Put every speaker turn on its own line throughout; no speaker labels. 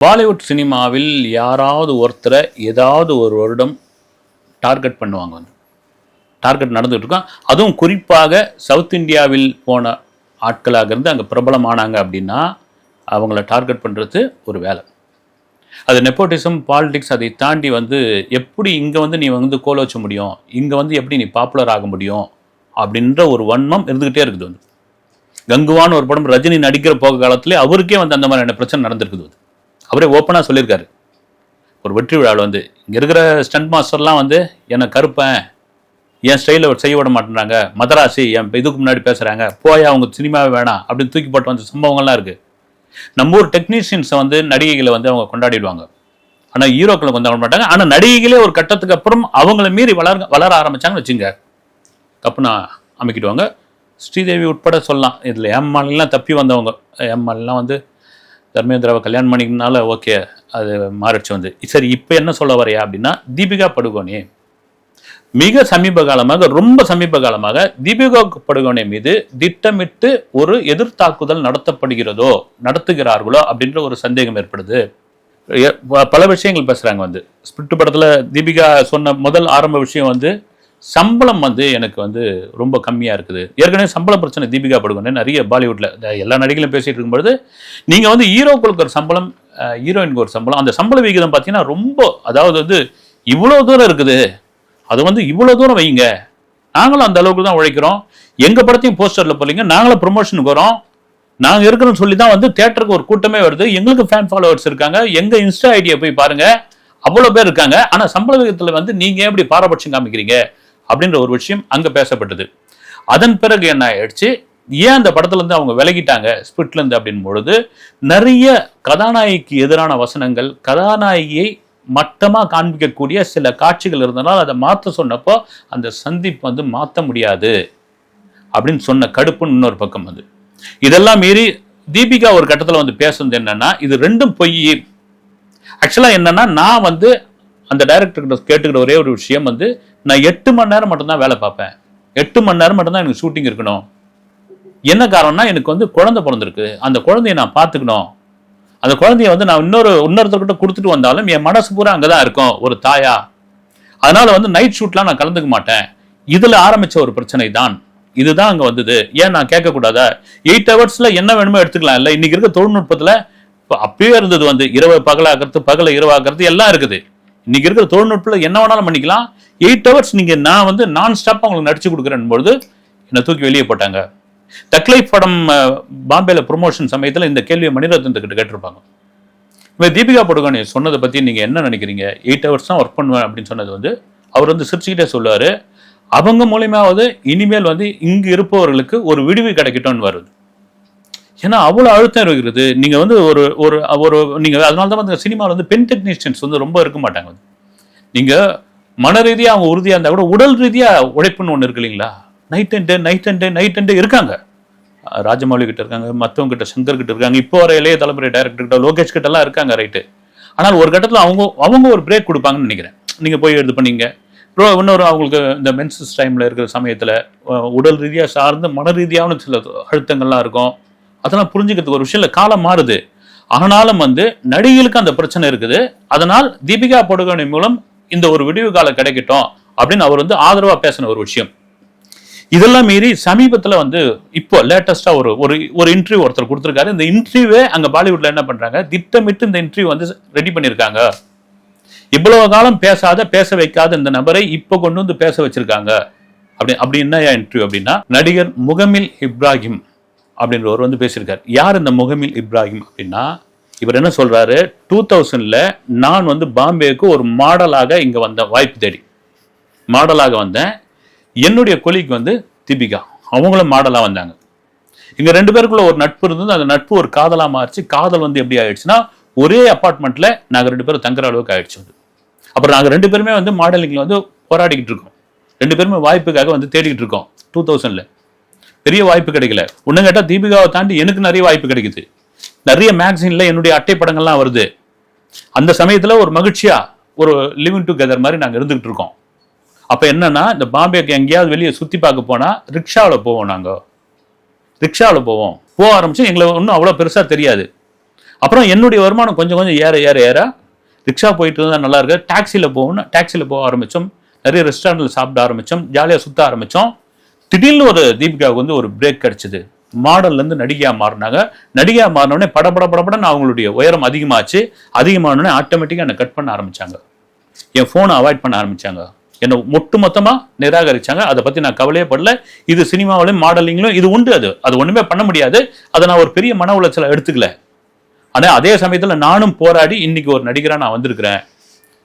பாலிவுட் சினிமாவில் யாராவது ஒருத்தரை ஏதாவது ஒரு வருடம் டார்கெட் பண்ணுவாங்க வந்து. டார்கெட் நடந்துகிட்டு இருக்கோம் அதுவும் குறிப்பாக சவுத் இந்தியாவில் போன ஆட்களாக இருந்து அங்கே பிரபலமானாங்க அப்படின்னா அவங்கள டார்கெட் பண்ணுறது ஒரு வேலை. அது நெப்போட்டிசம் பாலிடிக்ஸ் அதை தாண்டி வந்து எப்படி இங்கே வந்து நீ வந்து கோல வச்ச முடியும்? இங்கே வந்து எப்படி நீ பாப்புலர் ஆக முடியும்? அப்படின்ற ஒரு வன்மம் இருந்துக்கிட்டே இருக்குது வந்து. கங்குவான்னு ஒரு படம் ரஜினி நடிக்கிற போக காலத்திலே அவருக்கே வந்து அந்த மாதிரியான பிரச்சனை நடந்திருக்குது வந்து. அவரே ஓப்பனாக சொல்லியிருக்காரு. ஒரு வெற்றி விழாவில் வந்து இங்கே இருக்கிற ஸ்டண்ட் மாஸ்டர்லாம் வந்து என்னை கருப்பேன். என் ஸ்டைலில் செய்ய விட மாட்டேறாங்க மதராசி என் இதுக்கு முன்னாடி பேசுகிறாங்க போய் அவங்க சினிமாவே வேணாம். அப்படின்னு தூக்கி போட்டு வந்த சம்பவங்கள்லாம் இருக்குது நம்ம ஊர் டெக்னீஷியன்ஸை வந்து நடிகைகளை வந்து அவங்க கொண்டாடிடுவாங்க. ஆனால் ஹீரோக்களை கொண்டாட மாட்டாங்க. ஆனால் நடிகைகளே ஒரு கட்டத்துக்கு அப்புறம் அவங்கள மீறி வளர வளர ஆரம்பித்தாங்கன்னு வச்சுங்க. கப்புனா அமைக்கிடுவாங்க. ஸ்ரீதேவி உட்பட சொல்லலாம். இதில் ஏம்மாலாம் தப்பி வந்தவங்க. ஏம்மாலாம் வந்து தர்மேந்திராவை கல்யாணம் பண்ணிக்கனால ஓகே அது மாறிடுச்சு வந்து. சரி இப்போ என்ன சொல்ல வரையா அப்படின்னா தீபிகா படுகோனே மிக சமீப காலமாக ரொம்ப சமீப காலமாக தீபிகா படுகோனே மீது திட்டமிட்டு ஒரு எதிர்த்தாக்குதல் நடத்தப்படுகிறதோ நடத்துகிறார்களோ அப்படின்ற ஒரு சந்தேகம் ஏற்படுது. பல விஷயங்கள் பேசுகிறாங்க வந்து. ஸ்பிரிட் படத்தில் தீபிகா சொன்ன முதல் ஆரம்ப விஷயம் வந்து சம்பளம் வந்து எனக்கு வந்து ரொம்ப கம்மியாக இருக்குது. ஏற்கனவே சம்பள பிரச்சனை தீபிகா படுகோனே நிறைய பாலிவுட்டில் எல்லா நடிகளும் பேசிகிட்டு இருக்கும்பொழுது நீங்கள் வந்து ஹீரோக்களுக்கு ஒரு சம்பளம் ஹீரோயினுக்கு ஒரு சம்பளம் அந்த சம்பள விகிதம் பார்த்தீங்கன்னா ரொம்ப அதாவது வந்து இவ்வளோ தூரம் இருக்குது. அது வந்து இவ்வளோ தூரம் வைங்க. நாங்களும் அந்த அளவுக்கு தான் உழைக்கிறோம். எங்கள் படத்தையும் போஸ்டரில் போறீங்க நாங்களும் ப்ரொமோஷனுக்கு வரோம். நாங்கள் இருக்கிறோம்னு சொல்லி தான் வந்து தேட்டருக்கு ஒரு கூட்டமே வருது. எங்களுக்கு ஃபேன் ஃபாலோவர்ஸ் இருக்காங்க. எங்கள் இன்ஸ்டா ஐடியை போய் பாருங்கள் அவ்வளோ பேர் இருக்காங்க. ஆனால் சம்பள விகிதத்தில் வந்து நீங்கள் ஏன் பாரபட்சம் காமிக்கிறீங்க? அப்படின்ற ஒரு விஷயம் அங்கே பேசப்பட்டது. அதன் பிறகு என்ன ஆயிடுச்சு? ஏன் அந்த படத்துலேருந்து அவங்க விலகிட்டாங்க? ஸ்பிட்லேருந்து அப்படின் பொழுது நிறைய கதாநாயகிக்கு எதிரான வசனங்கள் கதாநாயகியை மட்டமாக காண்பிக்கக்கூடிய சில காட்சிகள் இருந்தனால் அதை மாற்ற சொன்னப்போ அந்த சந்திப்பு வந்து மாற்ற முடியாது அப்படின்னு சொன்ன கடுப்புன்னு இன்னொரு பக்கம் வந்து இதெல்லாம் மீறி தீபிகா ஒரு கட்டத்தில் வந்து பேசுனது என்னன்னா இது ரெண்டும் பொய் ஆக்சுவலாக என்னன்னா நான் வந்து அந்த டைரக்டர்கிட்ட கேட்டுக்கிற ஒரே ஒரு விஷயம் வந்து நான் எட்டு மணி நேரம் மட்டும்தான் வேலை பார்ப்பேன். எட்டு மணி நேரம் மட்டும்தான் எனக்கு ஷூட்டிங் இருக்கணும். என்ன காரணம்னா எனக்கு வந்து குழந்தை பிறந்திருக்கு. அந்த குழந்தைய நான் பார்த்துக்கணும். அந்த குழந்தைய வந்து நான் இன்னொரு இன்னொருத்தர்கிட்ட கொடுத்துட்டு வந்தாலும் என் மனசு பூரா அங்கே தான் இருக்கும் ஒரு தாயா. அதனால வந்து நைட் ஷூட்லாம் நான் கலந்துக்க மாட்டேன். இதில் ஆரம்பித்த ஒரு பிரச்சனை தான். இதுதான் அங்கே வந்தது. ஏன் நான் கேட்கக்கூடாதா? எயிட் ஹவர்ஸில் என்ன வேணுமோ எடுத்துக்கலாம். இல்லை இன்னைக்கு இருக்க தொழில்நுட்பத்தில் இப்போ அப்பயே இருந்தது வந்து இரவு பகலாகிறது பகலை இரவாகிறது எல்லாம் இருக்குது. இன்னைக்கு இருக்கிற தொழில்நுட்பத்தில் என்ன வேணாலும் பண்ணிக்கலாம். எயிட் ஹவர்ஸ் நீங்க நான் வந்து நான் ஸ்டாப்பாக உங்களுக்கு நடிச்சு கொடுக்குறேன் பொழுது என்னை தூக்கி வெளியே போட்டாங்க. தக்லை படம் பாம்பேல ப்ரொமோஷன் சமயத்தில் இந்த கேள்வியை மணிரத்னம் கிட்ட கேட்டிருப்பாங்க. இப்போ தீபிகா படுகோனே சொன்னதை பற்றி நீங்கள் என்ன நினைக்கிறீங்க? எயிட் ஹவர்ஸ் தான் ஒர்க் பண்ணுவேன் அப்படின்னு சொன்னது வந்து அவர் வந்து சிரிச்சுக்கிட்டே சொல்லுவார். அவங்க மூலியமாவது இனிமேல் வந்து இங்கு இருப்பவர்களுக்கு ஒரு விடுவி கிடைக்கட்டும்னு வருது. ஏன்னா அவ்வளோ அழுத்தம் இருக்கிறது. நீங்கள் வந்து ஒரு ஒரு ஒரு நீங்கள் அதனால தான் வந்து சினிமாவில் வந்து பெண் டெக்னீஷியன்ஸ் வந்து ரொம்ப இருக்க மாட்டாங்க. வந்து. நீங்கள் மன ரீதியாக அவங்க உறுதியாக இருந்தால் கூட உடல் ரீதியாக உழைப்புன்னு ஒன்று இருக்கு இல்லைங்களா? Night and day night and day night and day இருக்காங்க. ராஜமௌலி கிட்ட இருக்காங்க மத்தவங்க கிட்ட சங்கர் கிட்ட இருக்காங்க. இப்போ வர இளைய தலைமுறை டைரக்டர் கிட்ட லோகேஷ் கிட்ட எல்லாம் இருக்காங்க ரைட்டு ஆனால் ஒரு கட்டத்தில் அவங்க அவங்க ஒரு பிரேக் கொடுப்பாங்கன்னு நினைக்கிறேன். நீங்கள் போய் இது பண்ணீங்க. ப்ரோ இன்னொரு அவங்களுக்கு இந்த மென்சஸ் டைமில் இருக்கிற சமயத்தில் உடல் ரீதியாக சார்ந்து மன ரீதியான சில அழுத்தங்கள்லாம் இருக்கும். அதெல்லாம் புரிஞ்சுக்கிறதுக்கு ஒரு விஷயம் இல்லை. காலம் மாறுது. ஆனாலும் வந்து நடிகைகளுக்கு அந்த பிரச்சனை இருக்குது. அதனால் தீபிகா படுகோனே மூலம் இந்த ஒரு விடிவு காலம் கிடைக்கட்டும் அப்படின்னு அவர் வந்து ஆதரவா பேசின ஒரு விஷயம். இதெல்லாம் மீறி சமீபத்தில் வந்து இப்போ லேட்டஸ்டா ஒரு ஒரு ஒரு இன்டர்வியூ ஒருத்தர் கொடுத்துருக்காரு. இந்த இன்டர்வியூவே அங்க பாலிவுட்ல என்ன பண்றாங்க? திட்டமிட்டு இந்த இன்டர்வியூ வந்து ரெடி பண்ணியிருக்காங்க. இவ்வளவு காலம் பேசாத பேச வைக்காத இந்த நபரை இப்போ கொண்டு வந்து பேச வச்சிருக்காங்க. அப்படி அப்படி என்ன இன்டர்வியூ அப்படின்னா நடிகர் முகமில் இப்ராஹிம். அப்படின்றவர் வந்து பேசியிருக்காரு. யார் இந்த முகமில் இப்ராஹிம் அப்படின்னா இவர் என்ன சொல்கிறாரு டூ தௌசண்டில் நான் வந்து பாம்பேக்கு ஒரு மாடலாக இங்கே வந்தேன் வாய்ப்பு தேடி. மாடலாக வந்தேன். என்னுடைய கொலிக்கு வந்து தீபிகா. அவங்களும் மாடலாக வந்தாங்க. இங்கே ரெண்டு பேருக்குள்ள ஒரு நட்பு இருந்தது. அந்த நட்பு ஒரு காதலாக மாறிச்சு. காதல் வந்து எப்படி ஆயிடுச்சுன்னா ஒரே அப்பார்ட்மெண்ட்டில் நாங்கள் ரெண்டு பேரும் தங்குற அளவுக்கு ஆயிடுச்சு வந்து. அப்புறம் நாங்கள் ரெண்டு பேருமே வந்து மாடலிங்கில் வந்து போராடிக்கிட்டு இருக்கோம். ரெண்டு பேருமே வாய்ப்புக்காக வந்து தேடிக்கிட்டு இருக்கோம். டூ தௌசண்ட்ல பெரிய வாய்ப்பு கிடைக்கல. ஒண்ணு கேட்டா தீபிகாவை தாண்டி எனக்கு நிறைய வாய்ப்பு கிடைக்குது. நிறைய மேகசின்ல என்னுடைய அட்டை படங்கள்லாம் வருது. அந்த சமயத்துல ஒரு மகிழ்ச்சியா ஒரு லிவிங் டுகெதர் மாதிரி நாங்க இருந்துகிட்டு இருக்கோம். அப்ப என்னன்னா இந்த பாம்பேக்கு எங்கேயாவது வெளியே சுத்தி பார்க்க போனா ரிக்ஷாவில் போவோம் நாங்க. ரிக்ஷாவில் போவோம். போக ஆரம்பிச்சு எங்களை ஒன்றும் அவ்வளோ பெருசாக தெரியாது. அப்புறம் என்னுடைய வருமானம் கொஞ்சம் கொஞ்சம் ஏற ஏற ஏற ரிக்ஷா போயிட்டு இருந்தால் நல்லா இருக்கு. டாக்ஸியில் போகணும் டாக்ஸியில் போக ஆரம்பித்தோம் நிறைய ரெஸ்டாரண்ட்டில் சாப்பிட ஆரம்பித்தோம் ஜாலியாக சுற்ற ஆரம்பித்தோம் திடீர்னு ஒரு தீபிகாவுக்கு வந்து ஒரு பிரேக் கிடைச்சது. மாடல்லேருந்து நடிகையாக மாறினாங்க. நடிகையாக மாறினோடனே படபட படபடன்னு அவங்களுடைய உயரம் அதிகமாச்சு. அதிகமானோடனே ஆட்டோமேட்டிக்காக என்னை கட் பண்ண ஆரம்பித்தாங்க என் ஃபோனை அவாய்ட் பண்ண ஆரம்பித்தாங்க என்னை ஒட்டு மொத்தமாக நிராகரிச்சாங்க. அதை பற்றி நான் கவலையே படல. இது சினிமாவிலையும் மாடலிங்லையும் இது உண்டு அது. அது ஒன்றுமே பண்ண முடியாது. அதை நான் ஒரு பெரிய மன உளைச்சலை எடுத்துக்கல. ஆனால் அதே சமயத்தில் நானும் போராடி இன்னைக்கு ஒரு நடிகராக நான் வந்திருக்கிறேன்.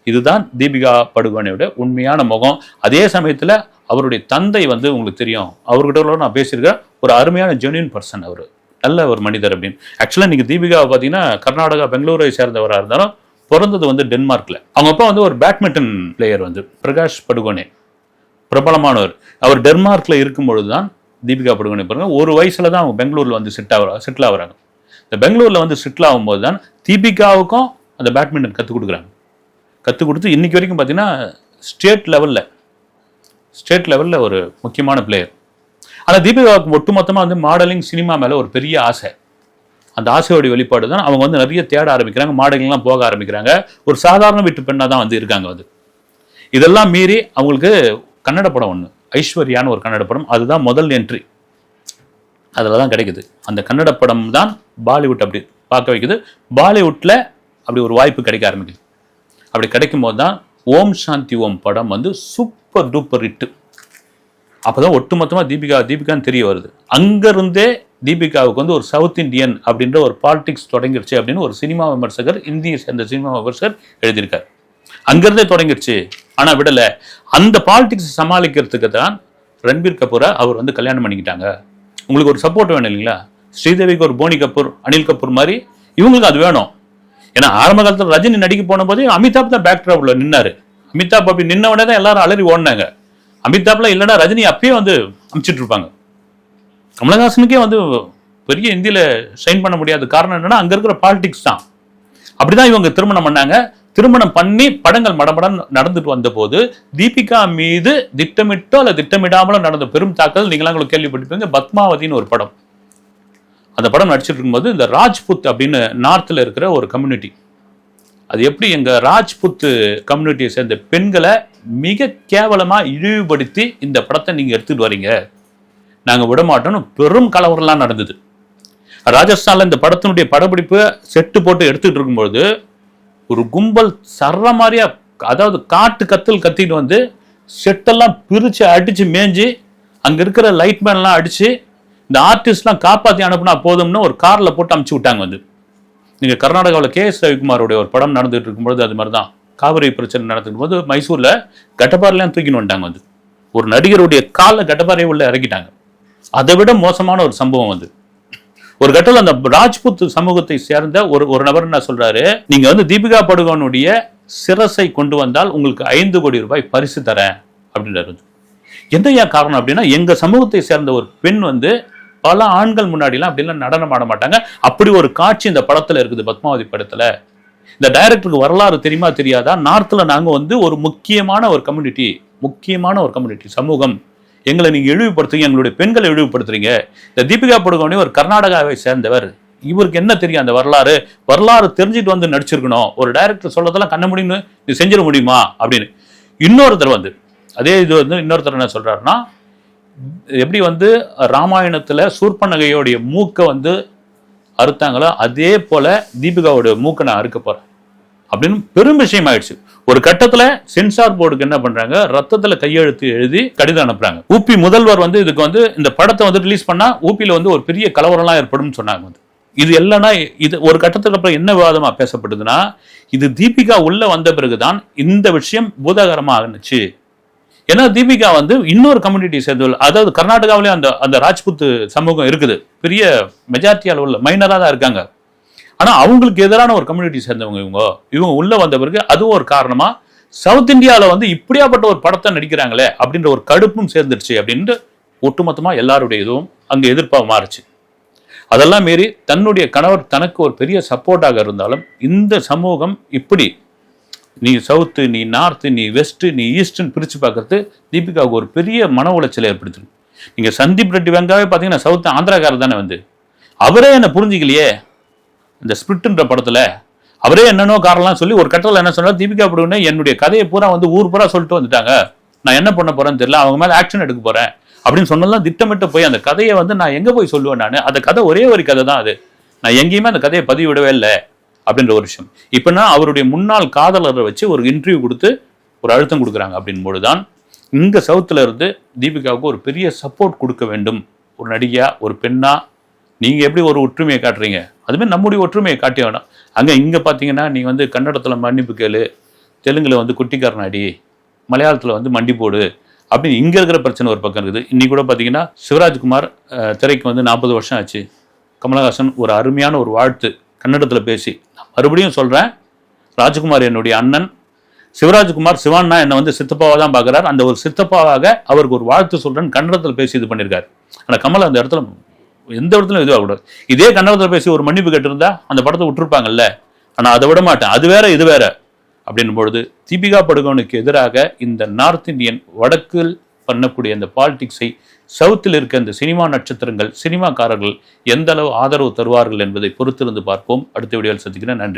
இதுதான் தீபிகா படுகோனையோட உண்மையான முகம். அதே சமயத்தில் அவருடைய தந்தை வந்து உங்களுக்கு தெரியும். அவர்கிட்ட நான் பேசியிருக்கேன். ஒரு அருமையான ஜென்யூன் பர்சன் அவர். நல்ல ஒரு மனிதர் அப்படின்னு. ஆக்சுவலாக நீங்கள் தீபிகாவை பார்த்தீங்கன்னா கர்நாடகா பெங்களூரை சேர்ந்தவராக இருந்தாலும் பிறந்தது வந்து டென்மார்க்கில் அவங்க அப்பா வந்து ஒரு பேட்மிண்டன் பிளேயர் வந்து பிரகாஷ் படுகோனே. பிரபலமானவர். அவர் டென்மார்க்கில் இருக்கும் பொழுது தான் தீபிகா படுகோனே பாருங்க ஒரு வயசில் தான் அவங்க பெங்களூரில் வந்து செட் ஆகிற செட்டில் ஆகிறாங்க. இந்த பெங்களூரில் வந்து செட்டில் ஆகும்போது தான் தீபிகாவுக்கும் அந்த பேட்மிண்டன் கற்றுக் கொடுக்குறாங்க. கற்றுக் கொடுத்து இன்றைக்கி வரைக்கும் பார்த்தீங்கன்னா ஸ்டேட் லெவலில் ஸ்டேட் லெவலில் ஒரு முக்கியமான பிளேயர் ஆனால் தீபிகாவுக்கு ஒட்டுமொத்தமாக வந்து மாடலிங் சினிமா மேலே ஒரு பெரிய ஆசை. அந்த ஆசையோட வெளிப்பாடு தான் அவங்க வந்து நிறைய தேட ஆரம்பிக்கிறாங்க மாடலிங்லாம் போக ஆரம்பிக்கிறாங்க. ஒரு சாதாரண வீட்டு பெண்ணாக தான் வந்து இருக்காங்க வந்து இதெல்லாம் மீறி அவங்களுக்கு கன்னட படம் ஒன்று ஐஸ்வர்யான்னு ஒரு கன்னட படம். அதுதான் முதல் என்ட்ரி அதில் தான் கிடைக்குது. அந்த கன்னட படம் தான் பாலிவுட் அப்படி பார்க்க வைக்குது. பாலிவுட்டில் அப்படி ஒரு வாய்ப்பு கிடைக்க ஆரம்பிக்குது. அப்படி கிடைக்கும் போது தான் ஓம் சாந்தி ஓம் படம் வந்து சூப்பர் டூப்பர் ஹிட்டு அப்போதான் ஒட்டுமொத்தமாக தீபிகா தீபிகான்னு தெரிய வருது. அங்கேருந்தே தீபிகாவுக்கு வந்து ஒரு சவுத் இந்தியன் அப்படின்ற ஒரு பாலிடிக்ஸ் தொடங்கிருச்சு அப்படின்னு ஒரு சினிமா விமர்சகர் இந்திய சேர்ந்த சினிமா விமர்சகர் எழுதியிருக்கார். அங்கேருந்தே தொடங்கிருச்சு ஆனால் விடலை. அந்த பாலிடிக்ஸ் சமாளிக்கிறதுக்கு தான் ரன்பீர் கபூரை அவர் வந்து கல்யாணம் பண்ணிக்கிட்டாங்க. உங்களுக்கு ஒரு சப்போர்ட் வேணும் இல்லைங்களா? ஸ்ரீதேவிக்கு ஒரு போனி கபூர் அனில் கபூர் மாதிரி இவங்களுக்கு அது வேணும். ஏன்னா ஆரம்ப காலத்தில் ரஜினி நடிக்க போன போது அமிதாப் தான் பேக் ட்ராப்ல நின்னாரு. அமிதாப் அப்படி நின்ன உடனே தான் எல்லாரும் அலறி ஓடினாங்க. அமிதாப்ல இல்லைன்னா ரஜினி அப்பயே வந்து அமிச்சிட்டு இருப்பாங்க. கமலஹாசனுக்கே வந்து பெரிய இந்தியில சைன் பண்ண முடியாத காரணம் என்னன்னா அங்க இருக்கிற பாலிடிக்ஸ் தான். அப்படிதான் இவங்க திருமணம் பண்ணாங்க. திருமணம் பண்ணி படங்கள் மடமடன் நடந்துட்டு வந்தபோது தீபிகா மீது திட்டமிட்டோ அல்ல திட்டமிடாமலோ நடந்த பெரும் தாக்கல் நீங்களாம் கேள்விப்பட்டிருப்பீங்க. பத்மாவதின்னு ஒரு படம். அந்த படம் நடிச்சிட்டு இருக்கும்போது இந்த ராஜ்புத் அப்படின்னு நார்த்தில் இருக்கிற ஒரு கம்யூனிட்டி அது எப்படி எங்கள் ராஜ்புத் கம்யூனிட்டியை சேர்ந்த பெண்களை மிக கேவலமாக இழிவுபடுத்தி இந்த படத்தை நீங்கள் எடுத்துகிட்டு வரீங்க? நாங்கள் விடமாட்டோம்னு பெரும் கலவரம்லாம் நடந்தது. ராஜஸ்தானில் இந்த படத்தினுடைய படப்பிடிப்பு செட்டு போட்டு எடுத்துகிட்டு இருக்கும்பொழுது ஒரு கும்பல் சர்ற மாதிரியா அதாவது காட்டு கத்தல் கத்திட்டு வந்து செட்டெல்லாம் பிரித்து அடித்து மேய்ஞ்சி அங்கே இருக்கிற லைட்மேன்லாம் அடித்து இந்த ஆர்டிஸ்ட்லாம் காப்பாற்றி அனுப்புனா போதும்னு ஒரு காரில் போட்டு அமுச்சு விட்டாங்க வந்து. நீங்கள் கர்நாடகாவில் கே எஸ் ரவிக்குமாரோடைய ஒரு படம் நடந்துகிட்டு இருக்கும்பொழுது அது மாதிரி தான் காவிரி பிரச்சனை நடந்துக்கும் போது மைசூரில் கட்டப்பாறைலாம் தூக்கின்னு வந்துட்டாங்க வந்து. ஒரு நடிகருடைய காலில் கட்டப்பாறையை உள்ளே இறக்கிட்டாங்க. அதை விட மோசமான ஒரு சம்பவம் வந்து. ஒரு கட்டத்தில் அந்த ராஜ்புத் சமூகத்தை சேர்ந்த ஒரு ஒரு நபர் என்ன சொல்றாரு? நீங்க வந்து தீபிகா படுகோனுடைய சிரசை கொண்டு வந்தால் உங்களுக்கு ஐந்து கோடி ரூபாய் பரிசு தரேன் அப்படின்றாரு எந்த ஏன் காரணம் அப்படின்னா எங்க சமூகத்தை சேர்ந்த ஒரு பெண் வந்து பல ஆண்கள் முன்னாடிலாம் அப்படிலாம் நடனம் ஆட மாட்டாங்க. அப்படி ஒரு காட்சி இந்த படத்துல இருக்குது பத்மாவதி படத்துல. இந்த டைரக்டருக்கு வரலாறு தெரியுமா தெரியாதா? நார்த்தில் நாங்கள் வந்து ஒரு முக்கியமான ஒரு கம்யூனிட்டி முக்கியமான ஒரு கம்யூனிட்டி சமூகம். எங்களை நீங்கள் இழிவுபடுத்துறீங்க எங்களுடைய பெண்களை இழிவுபடுத்துறீங்க. இந்த தீபிகா படுகோனே ஒரு கர்நாடகாவை சேர்ந்தவர். இவருக்கு என்ன தெரியும் அந்த வரலாறு? வரலாறு தெரிஞ்சுட்டு வந்து நடிச்சிருக்கணும். ஒரு டைரக்டர் சொல்றதெல்லாம் கண்ண முடியும்னு நீ செஞ்சிட முடியுமா? அப்படின்னு. இன்னொருத்தர் வந்து அதே இது வந்து இன்னொருத்தர் என்ன சொல்றாருன்னா எப்படி வந்து ராமாயணத்தில் சூர்பனகையோடைய மூக்கை வந்து அறுத்தாங்களோ அதே போல தீபிகாவோட மூக்கை நான் அறுக்க போறேன் அப்படின்னு பெரும் விஷயம் ஆயிடுச்சு. ஒரு கட்டத்தில் சென்சார் போர்டுக்கு என்ன பண்றாங்க? ரத்தத்தில் கையெழுத்து எழுதி கடிதம் அனுப்புறாங்க. ஊபி முதல்வர் வந்து இதுக்கு வந்து இந்த படத்தை வந்து ரிலீஸ் பண்ணா ஊபியில் வந்து ஒரு பெரிய கலவரம்லாம் ஏற்படும் சொன்னாங்க வந்து. இது இல்லைன்னா இது ஒரு கட்டத்துக்கு அப்புறம் என்ன விவாதமா பேசப்படுதுன்னா இது தீபிகா உள்ள வந்த பிறகுதான் இந்த விஷயம் பூதாகரமாக ஆகுனுச்சு ஏன்னா தீபிகா வந்து இன்னொரு கம்யூனிட்டி சேர்ந்தவள். அதாவது கர்நாடகாவிலேயே அந்த அந்த ராஜ்புத் சமூகம் இருக்குது. பெரிய மெஜாரிட்டி அளவில் மைனராக தான் இருக்காங்க. ஆனால் அவங்களுக்கு எதிரான ஒரு கம்யூனிட்டி சேர்ந்தவங்க இவங்க. இவங்க உள்ளே வந்த பிறகு அதுவும் ஒரு காரணமாக சவுத் இந்தியாவில் வந்து இப்படியாப்பட்ட ஒரு படத்தை நடிக்கிறாங்களே அப்படின்ற ஒரு கடுப்பும் சேர்ந்துருச்சு அப்படின்ட்டு ஒட்டுமொத்தமாக எல்லாருடைய இதுவும் அங்கே எதிர்ப்பாக மாறுச்சு. அதெல்லாம் மீறி தன்னுடைய கணவர் தனக்கு ஒரு பெரிய சப்போர்ட்டாக இருந்தாலும் இந்த சமூகம் இப்படி நீ சவுத்து நீ நார்த்து நீ வெஸ்ட்டு நீ ஈஸ்ட்னு பிரித்து பார்க்கறது தீபிகாவுக்கு ஒரு பெரிய மன உளைச்சலை ஏற்படுத்தணும் நீங்கள் சந்தீப் ரெட்டி வெங்காவே பார்த்தீங்கன்னா சவுத்து ஆந்திராக்காரர் தானே வந்து. அவரே என்னை புரிஞ்சிக்கலையே. இந்த ஸ்பிரிட்டுன்ற படத்தில் அவரே என்னென்னோ காரணம்லாம் சொல்லி ஒரு கட்டத்தில் என்ன சொன்னார்? தீபிகா படுவனே என்னுடைய கதையை பூரா வந்து ஊர் பூரா சொல்லிட்டு வந்துட்டாங்க. நான் என்ன பண்ண போகிறேன்னு தெரியல அவங்க மேலே ஆக்ஷன் எடுக்க போகிறேன் அப்படின்னு சொன்னதெல்லாம் திட்டமிட்டு போய் அந்த கதையை வந்து நான் எங்கே போய் சொல்லுவேன் நான்? அந்த கதை ஒரே ஒரு கதை தான் அது. நான் எங்கேயுமே அந்த கதையை பதிவிடவே இல்லை. அப்படின்ற ஒரு விஷயம். இப்போனா அவருடைய முன்னாள் காதலரை வச்சு ஒரு இன்டர்வியூ கொடுத்து ஒரு அழுத்தம் கொடுக்குறாங்க அப்படின்போது தான் இங்கே சவுத்தில் இருந்து தீபிகாவுக்கு ஒரு பெரிய சப்போர்ட் கொடுக்க வேண்டும். ஒரு நடிகையாக ஒரு பெண்ணாக நீங்கள் எப்படி ஒரு ஒற்றுமையை காட்டுறீங்க? அதுமாதிரி நம்முடைய ஒற்றுமையை காட்டிய வேணும். அங்கே இங்கே பார்த்தீங்கன்னா நீங்கள் வந்து கன்னடத்தில் மன்னிப்பு கேளு தெலுங்கில் வந்து குட்டிக்காரனாடி மலையாளத்தில் வந்து மண்டி போடு அப்படின்னு இங்கே இருக்கிற பிரச்சனை ஒரு பக்கம் இருக்குது. இன்றைக்கி கூட பார்த்தீங்கன்னா சிவராஜ்குமார் திரைக்கு வந்து நாற்பது வருஷம் ஆச்சு. கமலஹாசன் ஒரு அருமையான ஒரு வாழ்த்து கன்னடத்தில் பேசி மறுபடியும் சொல்கிறேன் ராஜ்குமார் என்னுடைய அண்ணன். சிவராஜ்குமார் சிவான்னா என்னை வந்து சித்தப்பாவாக தான் பார்க்குறாரு. அந்த ஒரு சித்தப்பாவாக அவருக்கு ஒரு வாழ்த்து சொல்கிறேன் கன்னடத்தில் பேசி இது பண்ணியிருக்காரு ஆனால் கமல் அந்த இடத்துல எந்த இடத்துலையும் இதுவாகக்கூடாது இதே கன்னடத்தில் பேசி ஒரு மன்னிப்பு கேட்டிருந்தா அந்த படத்தை விட்டுருப்பாங்கல்ல. ஆனால் அதை விட மாட்டேன். அது வேற இது வேற. அப்படின்னும் பொழுது தீபிகா படுகோனுக்கு எதிராக இந்த நார்த் இந்தியன் வடக்கில் பண்ணக்கூடிய அந்த பாலிடிக்ஸை சவுத்தில் இருக்க இந்த சினிமா நட்சத்திரங்கள் சினிமாக்காரர்கள் எந்த அளவு ஆதரவு தருவார்கள் என்பதை பொறுத்திருந்து பார்ப்போம். அடுத்த வீடியோவில் சந்திக்கிறேன். நன்றி.